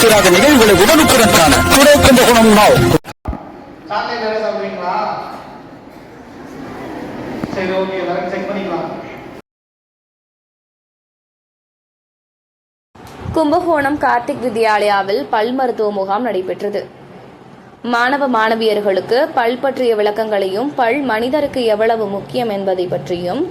தீராத நிகழ்வுகளை உடனுக்குடன் காண துணை கும்பகோணம் நாவ் சாக்லேட் நிறைய சாப்பிடுவீங்களா சரி ஓகே எல்லாரும் செக் பண்ணிக்கலாம். கும்பகோணம் கார்த்திக் வித்யாலயாவில் பல் மருத்துவ முகாம் நடைபெற்றது. மாணவ மாணவியர்களுக்கு பல் பற்றிய விளக்கங்களையும் பல் மனிதருக்கு எவ்வளவு முக்கியம் என்பதை பற்றியும்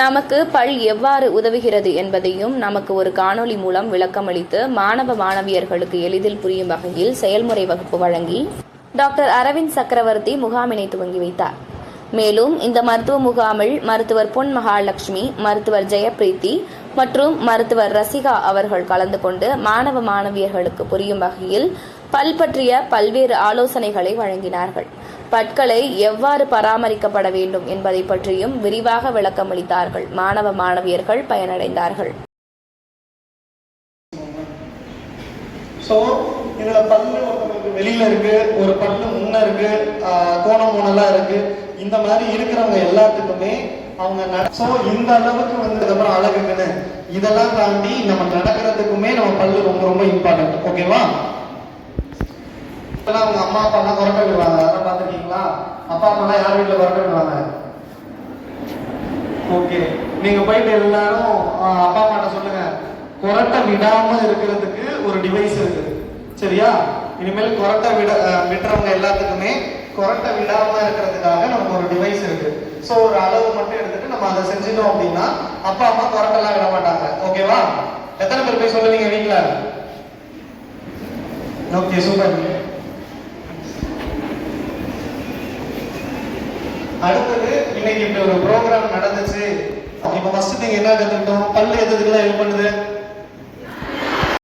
நமக்கு பல் எவ்வாறு உதவுகிறது என்பதையும் நமக்கு ஒரு காணொளி மூலம் விளக்கமளித்து மாணவ மாணவியர்களுக்கு எளிதில் புரியும் வகையில் செயல்முறை வகுப்பு வழங்கி டாக்டர் அரவிந்த் சக்கரவர்த்தி முகாமினை துவங்கி வைத்தார். மேலும் இந்த மருத்துவ முகாமில் மருத்துவர் பொன் மகாலட்சுமி மருத்துவர் ஜெயபிரீத்தி மற்றும் மருத்துவர் ரசிகா அவர்கள் கலந்து கொண்டு மாணவ மாணவியர்களுக்கு புரியும் வகையில் பல் பற்றிய பல்வேறு ஆலோசனைகளை வழங்கினார்கள். பற்களை எவ்வாறு பராமரிக்கப்பட வேண்டும் என்பதை பற்றியும் விரிவாக விளக்கமளித்தார்கள். மாணவ மாணவியர்கள் பயனடைந்தார்கள். ஸோ பல்லு ஒருத்தவங்களுக்கு வெளியில இருக்கு ஒரு பல்லு முன்ன இருக்கு கோணம் மூணெல்லாம் இருக்கு. இந்த மாதிரி இருக்கிறவங்க எல்லாத்துக்குமே அவங்க நட ஸோ இந்த அளவுக்கு வந்து இதுக்கப்புறம் அழகுக்குன்னு இதெல்லாம் தாண்டி நம்ம நடக்கிறதுக்குமே நம்ம பல்லு ரொம்ப ரொம்ப இம்பார்ட்டன்ட் ஓகேவா இப்பெல்லாம் அவங்க அம்மா அப்பா எல்லாம் குரட்டை விடுவாங்க. அதெல்லாம் பார்த்துருக்கீங்களா? அப்பா அம்மா எல்லாம் யார் வீட்டில் குரட்டை விடுவாங்க? ஓகே நீங்க போயிட்டு எல்லாரும் அப்பா அம்மாட்ட சொல்லுங்க. கொரட்டை விடாம இருக்கிறதுக்கு ஒரு டிவைஸ் இருக்கு. சரியா? இனிமேல் கொரட்டை விட விடுறவங்க எல்லாத்துக்குமே கொரட்டை விடாம இருக்கிறதுக்காக நமக்கு ஒரு டிவைஸ் இருக்கு. ஸோ ஒரு அளவு மட்டும் எடுத்துட்டு நம்ம அதை செஞ்சிட்டோம் அப்படின்னா அப்பா அம்மா கொரட்டெல்லாம் விட மாட்டாங்க. ஓகேவா எத்தனை பேர் போய் சொல்லுவீங்க வீட்டுல ஓகே சூப்பர் அடுத்தது இன்னைக்கு இப்படி ஒரு ப்ரோக்ராம் நடந்துச்சு. இப்ப ஃபர்ஸ்ட் நீங்க என்ன கத்துக்கிட்டோம்? பல்லு எதுக்கெல்லாம் ஹெல்ப் பண்ணுது?